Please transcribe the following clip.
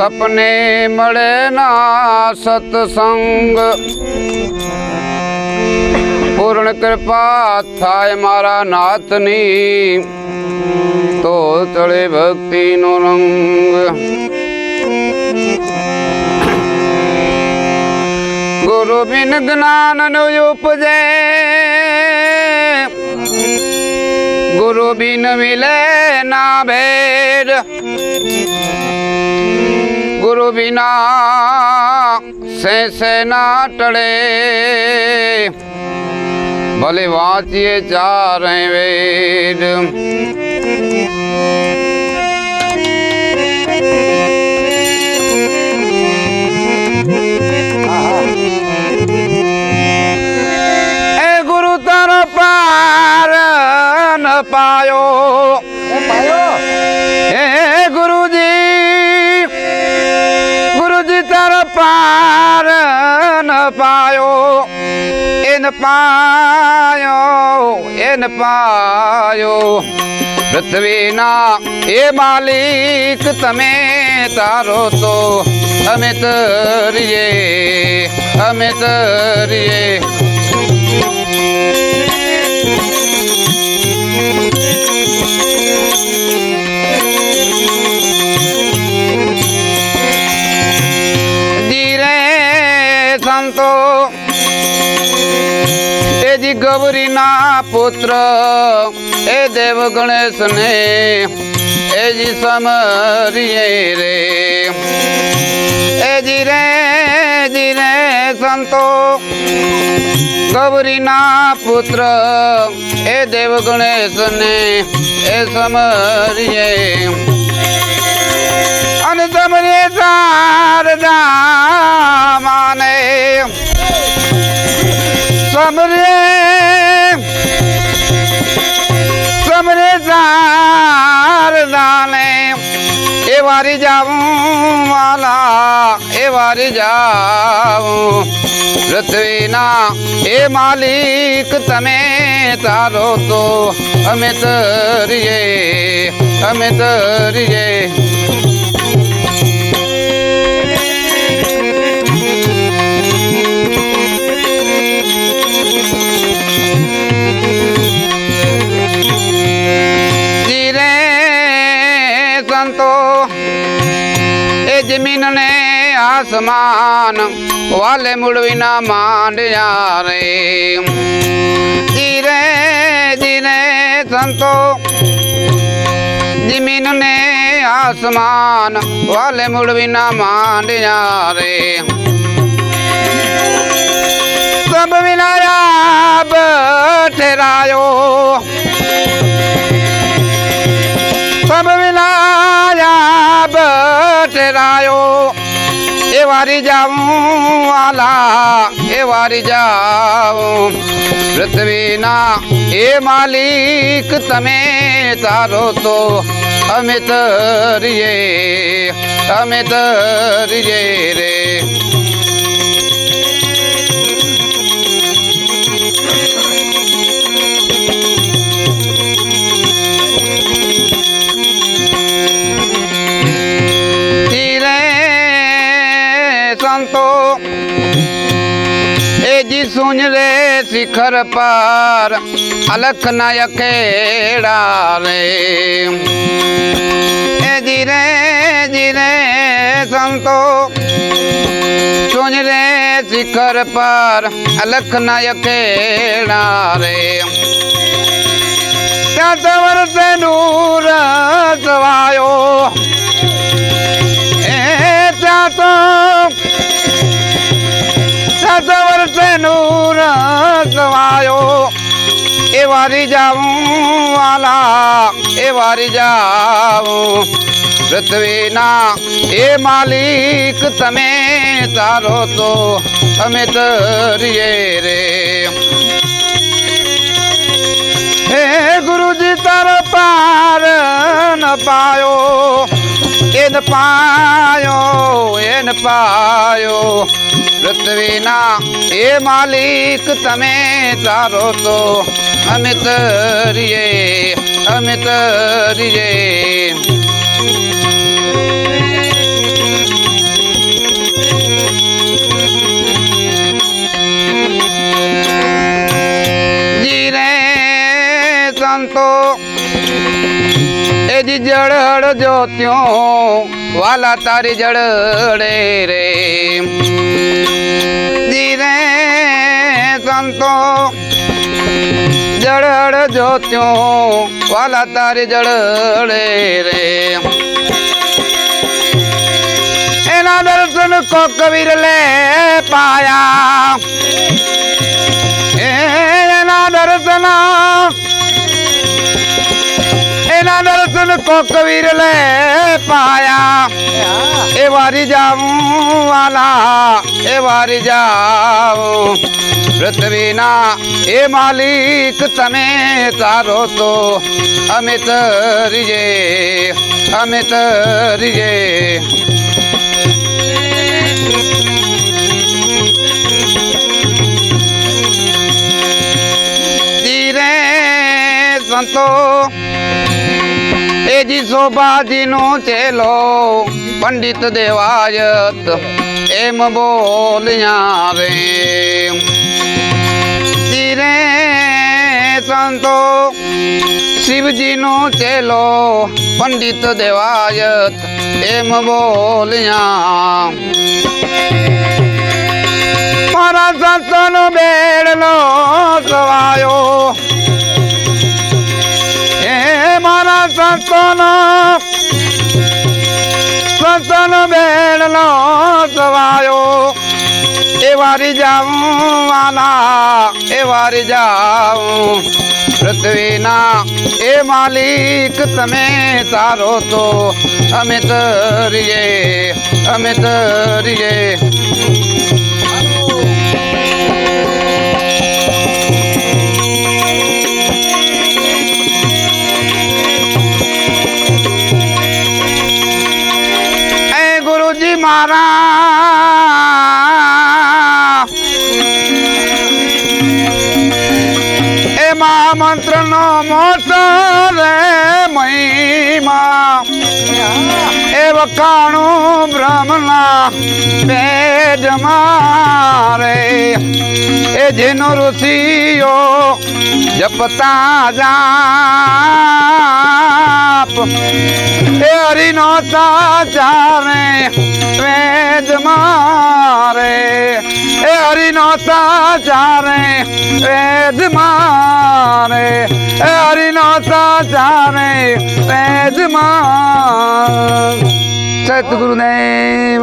સપને મળે ના સત્સંગ. પૂર્ણ કૃપા થાય મારા નાથની, તો ચડે ભક્તિનો રંગ. ગુરુ બિન જ્ઞાન નો ઉપજે, ગુરુ બિન મિલે ના ભેદ. ગુરુ બિના સે સે ના ટળે ભલે વાંચીએ ચારે વેદ. પાર ન પાયો, એન પાયો એન પાયો. પૃથ્વીના એ માલિક તમે તારો તો, અમે તરીએ અમે તરીએ સંતો એજી ગૌરીના પુત્ર, એ દેવ ગણેશને એજી સમરીએ રે. એજી રે જીરે સંતો, ગૌરીના પુત્ર, એ દેવ ગણેશને એ સમરીએ. અને સમરે શારદા સમરે સમરે શારદાને એ વારી જાઉં વાલા, એ વારી જાઉં. પૃથ્વીના એ માલિક તમે તારો તો અમે તરીએ અમે તરીએ. જમીન ને આસમાન, વાલે મુડવીના માંડ્યા રે. ધીરે ધીરે સંતો, જમીન ને આસમાન, વાલે મુડવીના માંડ્યા રે. સબ વિનાયા બઠરાયો વિલાયા બટરાયો એ વારી જાઉં આલા, એ વારી જાઉં. પૃથ્વીના એ માલિક તમે તારો તો અમે તરીએ અમે તરીએ રે. સંતો એ જી સુન રે શિખર પર, અલખ નાયકેડા રે. એ ધીરે ધીરે સંતો, સુન રે શિખર પર, અલખ નાયકેડા રે. ત્યાં વર્ષે નૂર સવાયો સવાયો એ વારી જાઉં વાલા એ વારી જાઉં પૃથ્વીના. એ માલિક, તમે તારો તો અમે તરીએ રે. હે ગુરુજી, તારો પાર ન પાયો એન પાયો એન પાયો. વિના. એ માલિક, તમે તારો તો અમે કરીએ અમે કરીએ. સંતો એજી જળહળ જો ત્યો વાલા તારી જળડે રે. ધીરે સંતો જળ જોત્યો, વાલા તારી જળડે રે. એના દર્શન કોક વિરલે પાયા. એના દર્શન એના દર્શન કોક વિરલે પાયા. એ વારી જાઉં વાલા એ વારી જાઓ પૃથ્વીના એ માલિક તમે તારો તો અમે તરીએ અમે તરીએ શોભાજીનો ચેલો પંડિત દેવાયત, એમ બોલ્યા રે તીરે સંતો, શિવજીનો ચેલો પંડિત દેવાયત, એમ બોલ્યા મારા સંતનો બેડલો સવાયો સંતનો સંતનો બેડલો સવાયો એ વારી જાઉં વાલા એ વારી જાઉં પૃથ્વીના. એ માલિક તમે તારો તો, અમે તરીએ અમે તરીએ. એમાં મંત્રનો મોટો રે મહિમા. એ વખાણું બ્રહ્મના પેજ મારે. એ જેનો ઋષિઓ જપતા જાપ. એ હરિનો સાચારે વેદ મારે. એ હરિનો સાચારે વેદ મારે. હરિનો સાચાને પેજમાં સતગુરુદેવ